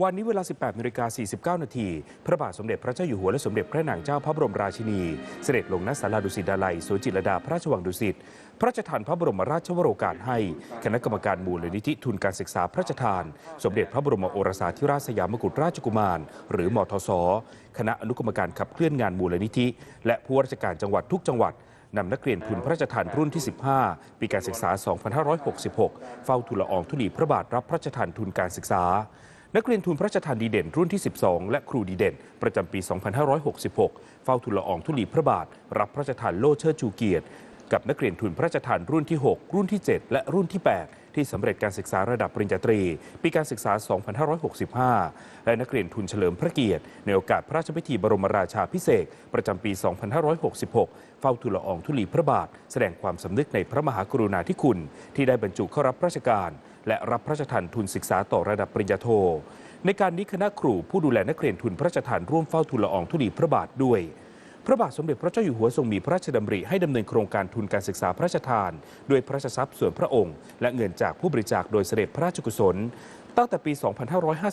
วันนี้เวลา 18นาฬิกา49 นาที พระบาทสมเด็จพระเจ้าอยู่หัวและสมเด็จพระนางเจ้าพระบรมราชินี เสด็จลงณศาลาดุสิตดาลัยสวนจิตรลดาพระราชวังดุสิต พระราชทานพระบรมราชวโรกาสให้ คณะกรรมการมูลนิธิทุนการศึกษาพระราชทาน สมเด็จพระบรมโอรสาธิราชสยามกุฎราชกุมาร หรือมทศ คณะอนุกรรมการขับเคลื่อนงานมูลนิธิ และผู้ว่าราชการจังหวัดทุกจังหวัดนำนักเรียนทุนพระราชทานรุ่นที่ 15 ปีการศึกษา 2566 เฝ้าทูลละอองธุลีพระบาทรับพระราชทานทุนการศึกษา นักเรียนทุนพระราชทานดีเด่นรุ่นที่ 12 และครูดีเด่น ประจำปี 2566 เฝ้าทุลอองธุลีพระบาท รับพระราชทานโล่เชิดชูเกียรติ กับนักเรียนทุนพระราชทานรุ่นที่ 6 รุ่นที่ 7 และรุ่นที่ 8 ที่สำเร็จการศึกษาระดับปริญญาตรี ปีการศึกษา 2565 และนักเรียนทุนเฉลิมพระเกียรติ ในโอกาสพระราชพิธีบรมราชาพิเศษประจำปี 2566 เฝ้าทูลละอองธุลีพระบาท แสดงความสำนึกในพระมหากรุณาธิคุณ ที่ได้บรรจุเข้ารับราชการ และรับพระราชทานทุนศึกษาต่อระดับปริญญาโท ในการนี้คณะครูผู้ดูแลนักเรียนทุนพระราชทานร่วมเฝ้าทูลละอองธุลีพระบาทด้วย พระบาทสมเด็จพระเจ้าอยู่หัวทรงมีพระราชดำริให้ดำเนินโครงการทุนการศึกษาพระราชทาน ด้วยพระราชทรัพย์ส่วนพระองค์ และเงินจากผู้บริจาคโดยเสด็จพระราชกุศล ตั้งแต่ปี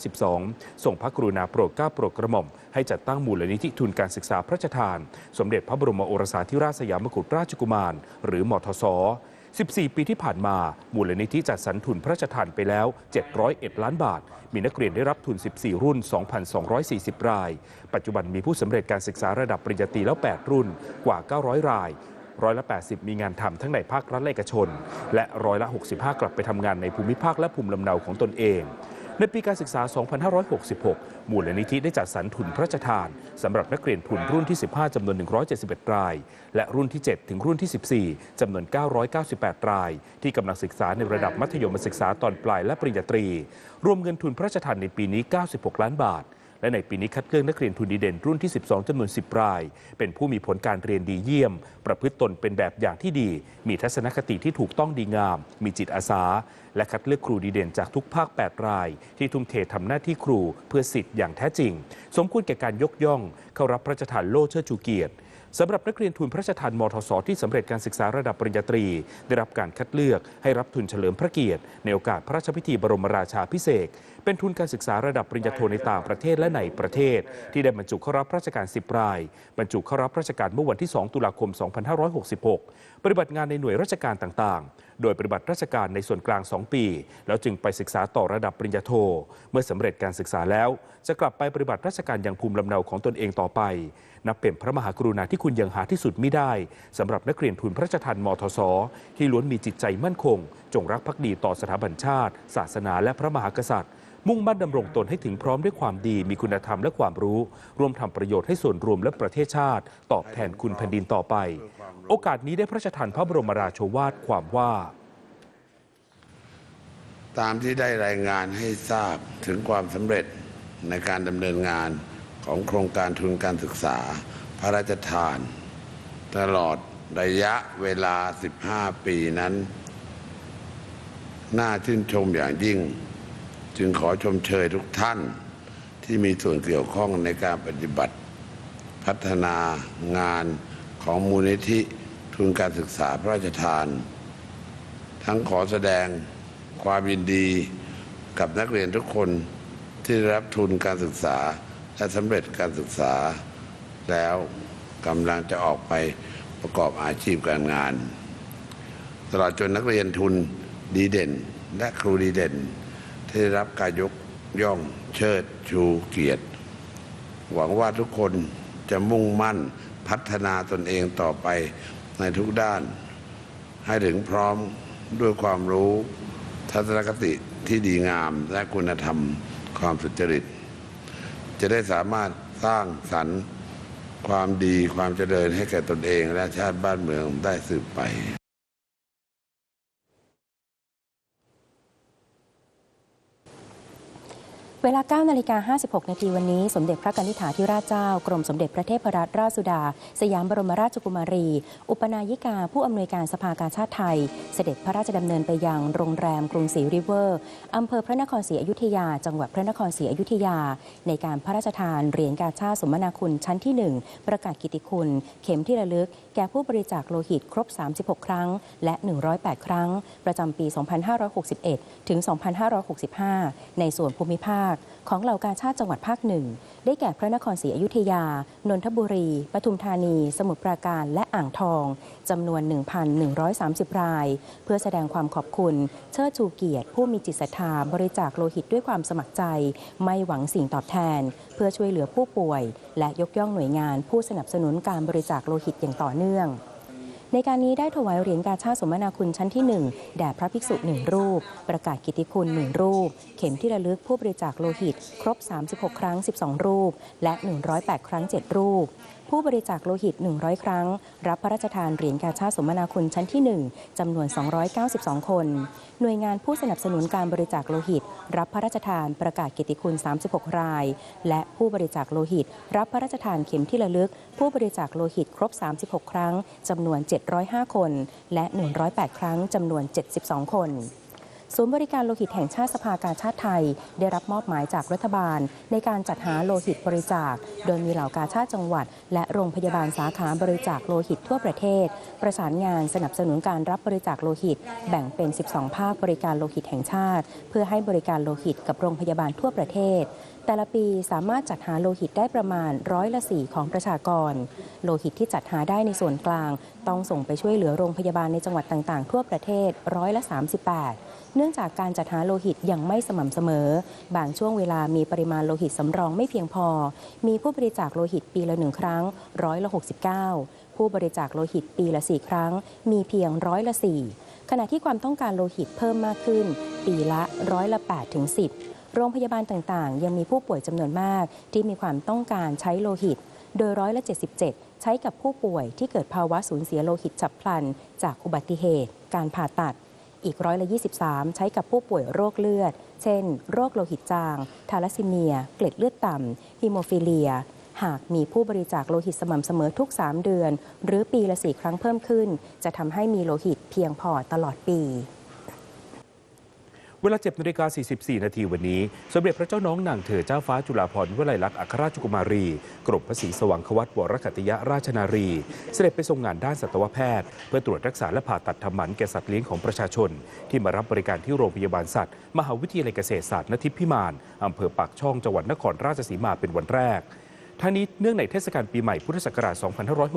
2552 ส่งพระกรุณาโปรดเกล้าโปรดกระหม่อม ให้จัดตั้งมูลนิธิทุนการศึกษาพระราชทาน สมเด็จพระบรมโอรสาธิราชสยามกุฎราชกุมาร หรือมทศ 14 ปีที่ผ่านมา มูลนิธิจัดสรรทุนพระราชทานไปแล้ว 701 ล้านบาท มีนักเรียนได้รับทุน 14 รุ่น 2,240 ราย ปัจจุบันมีผู้สำเร็จการศึกษาระดับปริญญาตรีแล้ว 8 รุ่นกว่า 900 รายร้อยละ 80 มีงานทำทั้งในภาครัฐและเอกชน และร้อยละ 65 กลับไปทำงานในภูมิภาคและภูมิลำเนาของตนเอง ในปีการศึกษา 2566 มูลนิธิได้จัดสรรทุนพระราชทานสำหรับนักเรียนทุนรุ่นที่ 15 จำนวน 171 ราย และรุ่นที่ 7 ถึงรุ่นที่ 14 จำนวน 998 ราย ที่กำลังศึกษาในระดับมัธยมศึกษาตอนปลายและปริญญาตรี รวมเงินทุนพระราชทานในปีนี้ 96 ล้านบาท และในปีนี้คัดเลือกนักเรียนทุนดีเด่นรุ่นที่ 12จำนวน 10 ราย เป็นผู้มีผลการเรียนดีเยี่ยม ประพฤติตนเป็นแบบอย่างที่ดี มีทัศนคติที่ถูกต้องดีงาม มีจิตอาสา และคัดเลือกครูดีเด่นจากทุกภาค 8 ราย ที่ทุ่มเททำหน้าที่ครูเพื่อสิทธิ์อย่างแท้จริง สมควรแก่การยกย่อง เข้ารับพระราชทานโล่เชิดชูเกียรติสำหรับนักเรียนทุนพระราชทานมทศที่สำเร็จการศึกษาระดับปริญญาตรี ได้รับการคัดเลือกให้รับทุนเฉลิมพระเกียรติ ในโอกาสพระราชพิธีบรมราชาพิเศษเป็นทุนการศึกษาระดับปริญญาโทในต่างประเทศและในประเทศ ที่ได้บรรจุเข้ารับราชการ 10 ราย บรรจุเข้ารับราชการเมื่อวันที่ 2 ตุลาคม 2566 ปฏิบัติงานในหน่วยราชการต่างๆ โดยปฏิบัติราชการในส่วนกลาง 2 ปี แล้วจึงไปศึกษาต่อระดับปริญญาโท เมื่อสำเร็จการศึกษาแล้ว จะกลับไปปฏิบัติราชการยังภูมิลำเนาของตนเองต่อไป นับเป็นพระมหากรุณาธิคุณอย่างหาที่สุดไม่ได้สำหรับนักเรียนทุนพระราชทานมทศที่ล้วนมีจิตใจมั่นคง จงรักภักดีต่อสถาบันชาติ ศาสนาและพระมหากษัตริย์มุ่งมั่นดำรงตนให้ถึงพร้อมด้วยความดี มีคุณธรรมและความรู้ ร่วมทำประโยชน์ให้ส่วนรวมและประเทศชาติ ตอบแทนคุณแผ่นดินต่อไป โอกาสนี้ได้พระราชทานพระบรมราโชวาทความว่า ตามที่ได้รายงานให้ทราบถึงความสำเร็จในการดำเนินงานของโครงการทุนการศึกษา พระราชทาน ตลอดระยะเวลา 15 ปีนั้น น่าชื่นชมอย่างยิ่ง จึงขอชมเชยทุกท่านที่มีส่วนเกี่ยวข้องในการปฏิบัติ พัฒนางานของมูลนิธิทุนการศึกษาพระราชทาน ทั้งขอแสดงความยินดีกับนักเรียนทุกคนที่ได้รับทุนการศึกษาและสำเร็จการศึกษา แล้วกำลังจะออกไปประกอบอาชีพการงาน ตลอดจนนักเรียนทุนดีเด่นและครูดีเด่น ที่ได้รับการยกย่องเชิดชูเกียรติ หวังว่าทุกคนจะมุ่งมั่นพัฒนาตนเองต่อไปในทุกด้าน ให้ถึงพร้อมด้วยความรู้ทัศนคติที่ดีงามและคุณธรรมความสุจริต จะได้สามารถสร้างสรรค์ความดีความเจริญให้แก่ตนเองและชาติบ้านเมืองได้สืบไป เวลา 9 นาฬิกา 56 นาทีวันนี้ สมเด็จพระกนิษฐาธิราชเจ้า กรมสมเด็จพระเทพรัตนราชสุดา สยามบรมราชกุมารี อุปนายิกา ผู้อำนวยการสภากาชาติไทย เสด็จพระราชดำเนินไปยังโรงแรมกรุงศรีริเวอร์อำเภอพระนครศรีอยุธยา จังหวัดพระนครศรีอยุธยา ในการพระราชทานเหรียญกาชาติสมนาคุณชั้นที่ 1 ประกาศกิตติคุณ เข็มที่ระลึก แก่ผู้บริจาคโลหิตครบ 36 ครั้ง และ 108 ครั้ง ประจำปี 2561 ถึง 2565 ในส่วนภูมิภาคคของเหล่ากาชาติจังหวัดภาคหนึ่ง ได้แก่พระนครศรีอยุธยา นนทบุรี ปทุมธานี สมุทรปราการ และอ่างทอง จำนวน 1,130 ราย เพื่อแสดงความขอบคุณ เชิดชูเกียรติ ผู้มีจิตศรัทธาบริจาคโลหิตด้วยความสมัครใจ ไม่หวังสิ่งตอบแทน เพื่อช่วยเหลือผู้ป่วย และยกย่องหน่วยงาน ผู้สนับสนุนการบริจาคโลหิตอย่างต่อเนื่อง ในการนี้ได้ถวายเหรียญกาชาติสมนาคุณชั้นที่ 1 แด่พระภิกษุหนึ่งรูป ประกาศกิตติคุณหนึ่งรูป เข็มที่ระลึกผู้บริจาคโลหิต ครบ 36 ครั้ง 12 รูป และ 108 ครั้ง 7 รูป ผู้บริจาคโลหิต 100 ครั้ง รับพระราชทานเหรียญกาชาติสมนาคุณชั้นที่ 1จำนวน 292 คน หน่วยงานผู้สนับสนุนการบริจาคโลหิต รับพระราชทานประกาศกิตติคุณ 36 ราย และผู้บริจาคโลหิต รับพระราชทานเข็มที่ระลึก ผู้บริจาคโลหิตครบ 36 ครั้งจำนวน 705 คน และ 108 ครั้งจำนวน 72 คน ศูนย์บริการโลหิตแห่งชาติสภากาชาติไทย ได้รับมอบหมายจากรัฐบาล ในการจัดหาโลหิตบริจาค โดยมีเหล่ากาชาติจังหวัด และโรงพยาบาลสาขาบริจาคโลหิตทั่วประเทศ ประสานงานสนับสนุนการรับบริจาคโลหิต แบ่งเป็น 12 ภาคบริการโลหิตแห่งชาติ เพื่อให้บริการโลหิตกับโรงพยาบาลทั่วประเทศ แต่ละปีสามารถจัดหาโลหิตได้ประมาณร้อยละสี่ของประชากร โลหิตที่จัดหาได้ในส่วนกลาง ต้องส่งไปช่วยเหลือโรงพยาบาลในจังหวัดต่างๆ ทั่วประเทศร้อยละ 38 เนื่องจากการจัดหาโลหิตยังไม่สม่ำเสมอ บางช่วงเวลามีปริมาณโลหิตสำรองไม่เพียงพอ มีผู้บริจาคโลหิตปีละหนึ่งครั้งร้อยละ69 ผู้บริจาคโลหิตปีละ4ครั้ง มีเพียงร้อยละ4ขณะที่ความต้องการโลหิตเพิ่มมากขึ้น ปีละร้อยละ8ถึง10 โรงพยาบาลต่างๆ ยังมีผู้ป่วยจำนวนมาก ที่มีความต้องการใช้โลหิต โดยร้อยละ 77 ใช้กับผู้ป่วยที่เกิดภาวะสูญเสียโลหิตฉับพลัน จากอุบัติเหตุ การผ่าตัด อีกร้อยละ 23 ใช้กับผู้ป่วยโรคเลือด เช่น โรคโลหิตจาง ทาลัสซีเมีย เกล็ดเลือดต่ำฮิโมฟิเลียหากมีผู้บริจาคโลหิตสม่ำเสมอทุก 3 เดือน หรือปีละ4ครั้งเพิ่มขึ้น จะทำให้มีโลหิตเพียงพอตลอดปี เวลา7นาฬิกา44 นาทีวันนี้ สมเด็จพระเจ้าน้องนางเธอเจ้าฟ้าจุฬาภรณ์วลัยลักษณ์อัครราชกุมารี กรมพระศรีสว่างควัตวรคัตติยราชนารี เสด็จไปทรงงานด้านสัตวแพทย์ เพื่อตรวจรักษาและผ่าตัดทำหมันแก่สัตว์เลี้ยงของประชาชน ที่มารับบริการที่โรงพยาบาลสัตว์ มหาวิทยาลัยเกษตรศาสตร์นทิพย์พิมานอำเภอปากช่องจังหวัดนครราชสีมาเป็นวันแรก ทั้งนี้เนื่องในเทศกาลปีใหม่พุทธศักราช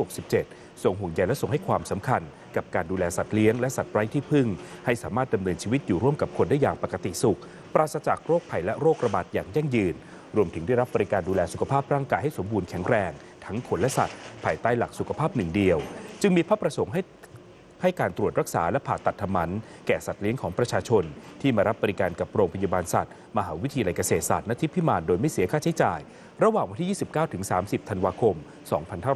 2567 ทรงห่วงใยและทรงให้ความสำคัญ กับการดูแลสัตว์เลี้ยงและสัตว์ไร้ที่พึ่ง ให้สามารถดำเนินชีวิตอยู่ร่วมกับคนได้อย่างปกติสุข ปราศจากโรคภัยและโรคระบาดอย่างยั่งยืน รวมถึงได้รับบริการดูแลสุขภาพร่างกายให้สมบูรณ์แข็งแรง ทั้งคนและสัตว์ ภายใต้หลักสุขภาพหนึ่งเดียว จึงมีพระประสงค์ให้ ให้การตรวจรักษาและผ่าตัดทมัน แก่สัตว์เลี้ยงของประชาชน ที่มารับบริการกับโรงพยาบาลสัตว์ มหาวิทยาลัยเกษตรศาสตร์นทิพย์พิมานโดยไม่เสียค่าใช้จ่าย ระหว่างวันที่ 29ถึง30 ธันวาคม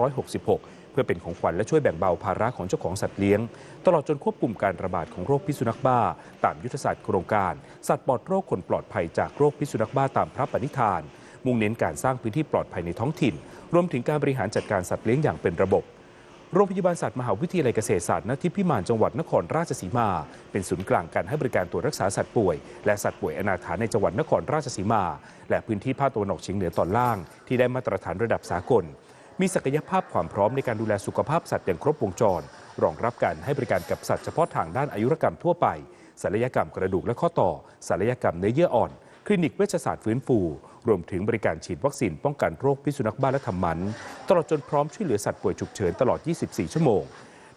2566 เพื่อเป็นของขวัญและช่วยแบ่งเบาภาระของเจ้าของสัตว์เลี้ยง ตลอดจนควบคุมการระบาดของโรคพิษสุนัขบ้า ตามยุทธศาสตร์โครงการ สัตว์ปลอดโรคคนปลอดภัยจากโรคพิษสุนัขบ้าตามพระปณิธาน มุ่งเน้นการสร้างพื้นที่ปลอดภัยในท้องถิ่น รวมถึงการบริหารจัดการสัตว์เลี้ยงอย่างเป็นระบบ โรงพยาบาลสัตว์มหาวิทยาลัยเกษตรศาสตร์ณทิพย์พิมานจังหวัดนครราชสีมา เป็นศูนย์กลางการให้บริการตรวจรักษาสัตว์ป่วย และสัตว์ป่วยอนาถาในจังหวัดนครราชสีมา และพื้นที่ภาคตะวันออกเฉียงเหนือตอนล่าง ที่ได้มาตรฐานระดับสากล มีศักยภาพความพร้อมในการดูแลสุขภาพสัตว์อย่างครบวงจร รองรับการให้บริการกับสัตว์เฉพาะทางด้านอายุรกรรมทั่วไปศัลยกรรมกระดูกและข้อต่อศัลยกรรมเนื้อเยื่ออ่อน คลินิกเวชศาสตร์ฟื้นฟู รวมถึงบริการฉีดวัคซีนป้องกันโรคพิษสุนัขบ้าและทำมัน ตลอดจนพร้อมช่วยเหลือสัตว์ป่วยฉุกเฉินตลอด 24 ชั่วโมง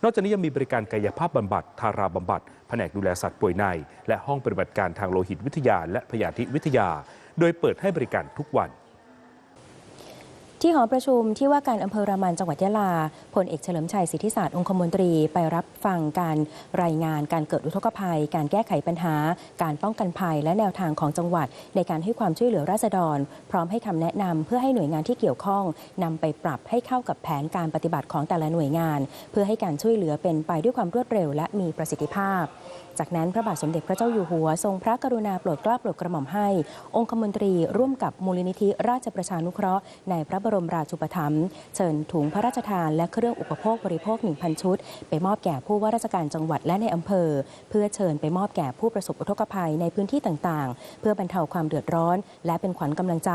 นอกจากนี้ยังมีบริการกายภาพบำบัด ทาราบำบัด แผนกดูแลสัตว์ป่วยใน และห้องปฏิบัติการทางโลหิตวิทยา และพยาธิวิทยา โดยเปิดให้บริการทุกวัน ที่หอประชุมที่ว่าการอำเภอรามันจังหวัดยะลาพลเอกเฉลิมชัยสิทธิศาสตร์องคมนตรีไปรับฟังการรายงานการเกิดอุทกภัย การแก้ไขปัญหา การป้องกันภัย และแนวทางของจังหวัด ในการให้ความช่วยเหลือราษฎร พร้อมให้คำแนะนำเพื่อให้หน่วยงานที่เกี่ยวข้องนำไปปรับให้เข้ากับแผนการปฏิบัติของแต่ละหน่วยงาน เพื่อให้การช่วยเหลือเป็นไปด้วยความรวดเร็ว และมีประสิทธิภาพ จากนั้นพระบาทสมเด็จพระเจ้าอยู่หัว ทรงพระกรุณาโปรดเกล้าโปรดกระหม่อมให้ องคมนตรีร่วมกับมูลนิธิราชประชานุเคราะห์ในพระบรมราชูปถัมภ์เชิญถุงพระราชทานและเครื่องอุปโภคบริโภค 1,000 ชุด ไปมอบแก่ผู้ว่าราชการจังหวัดและในอำเภอ เพื่อเชิญไปมอบแก่ผู้ประสบอุทกภัยในพื้นที่ต่างๆ เพื่อบรรเทาความเดือดร้อน และเป็นขวัญกำลังใจ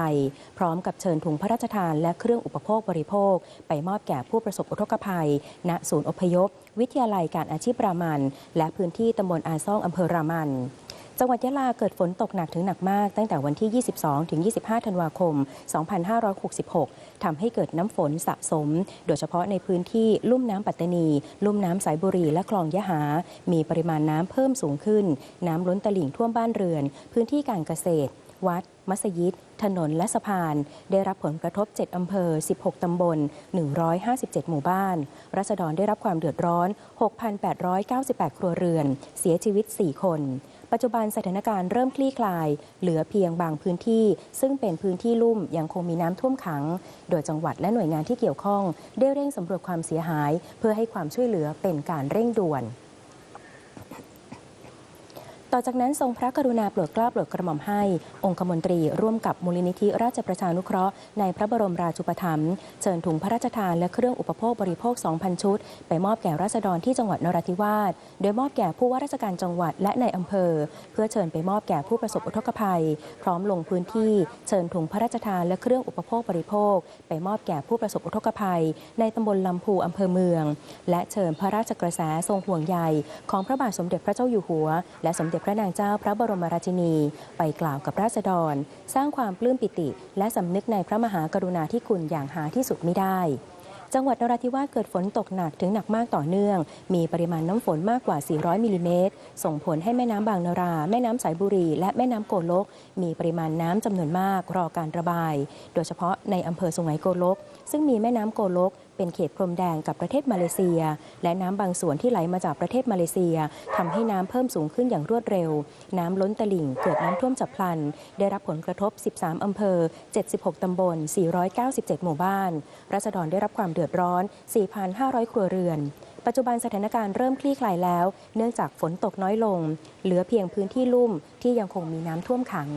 พร้อมกับเชิญถุงพระราชทานและเครื่องอุปโภคบริโภค ไปมอบแก่ผู้ประสบอุทกภัย ณศูนย์อพยพ วิทยาลัยการอาชีพรามัน และพื้นที่ตำบลอาซ่องอำเภอรามัน จังหวัดยะลาเกิดฝนตกหนักถึงหนักมาก ตั้งแต่วันที่ 22 ถึง 25 ธันวาคม 2566ทำให้เกิดน้ำฝนสะสม โดยเฉพาะในพื้นที่ลุ่มน้ำปัตตานี ลุ่มน้ำสายบุรี และคลองยะหา มีปริมาณน้ำเพิ่มสูงขึ้น น้ำล้นตลิ่งท่วมบ้านเรือน พื้นที่การเกษตร วัด มัสยิด ถนนและสะพาน ได้รับผลกระทบ 7 อำเภอ 16 ตำบล 157 หมู่บ้าน รัษฎรได้รับความเดือดร้อน 6,898 ครัวเรือน เสียชีวิต 4 คน ปัจจุบันสถานการณ์เริ่มคลี่คลาย เหลือเพียงบางพื้นที่ ซึ่งเป็นพื้นที่ลุ่มยังคงมีน้ำท่วมขัง โดยจังหวัดและหน่วยงานที่เกี่ยวข้อง ได้เร่งสำรวจความเสียหาย เพื่อให้ความช่วยเหลือเป็นการเร่งด่วน ต่อจากนั้นทรงพระกรุณาโปรดเกล้าโปรดกระหม่อมให้ องคมนตรีร่วมกับมูลนิธิราชประชานุเคราะห์ในพระบรมราชูปถัมภ์เชิญถุงพระราชทานและเครื่องอุปโภคบริโภค 2,000 ชุด ไปมอบแก่ราษฎรที่จังหวัดนราธิวาส โดยมอบแก่ผู้ว่าราชการจังหวัดและในอำเภอ เพื่อเชิญไปมอบแก่ผู้ประสบอุทกภัย พร้อมลงพื้นที่เชิญถุงพระราชทานและเครื่องอุปโภคบริโภค ไปมอบแก่ผู้ประสบอุทกภัย ในตำบลลำพูอำเภอเมือง และเชิญพระราชกระแสทรงห่วงใยของพระบาทสมเด็จพระเจ้าอยู่หัว และสมเด็จพระนางเจ้าพระบรมราชินี ไปกล่าวกับราษฎร สร้างความปลื้มปิติ และสำนึกในพระมหากรุณาธิคุณอย่างหาที่สุดไม่ได้ จังหวัดนราธิวาสเกิดฝนตกหนักถึงหนักมากต่อเนื่อง มีปริมาณน้ำฝนมากกว่า 400 มิลลิเมตร ส่งผลให้แม่น้ำบางนารา แม่น้ำสายบุรี และแม่น้ำโกลก มีปริมาณน้ำจำนวนมากรอการระบาย โดยเฉพาะในอำเภอสุไหงโกลก ซึ่งมีแม่น้ำโกลก เป็นเขตพรมแดงกับประเทศมาเลเซีย และน้ำบางส่วนที่ไหลมาจากประเทศมาเลเซียทำให้น้ำเพิ่มสูงขึ้นอย่างรวดเร็ว น้ำล้นตลิ่งเกิดน้ำท่วมฉับพลัน ได้รับผลกระทบ 13อำเภอ 76ตำบล 497 หมู่บ้านรัษฎรได้รับความเดือดร้อน 4,500 ครัวเรือนปัจจุบันสถานการณ์เริ่มคลี่คลายแล้ว เนื่องจากฝนตกน้อยลง เหลือเพียงพื้นที่ลุ่มที่ยังคงมีน้ำท่วมขัง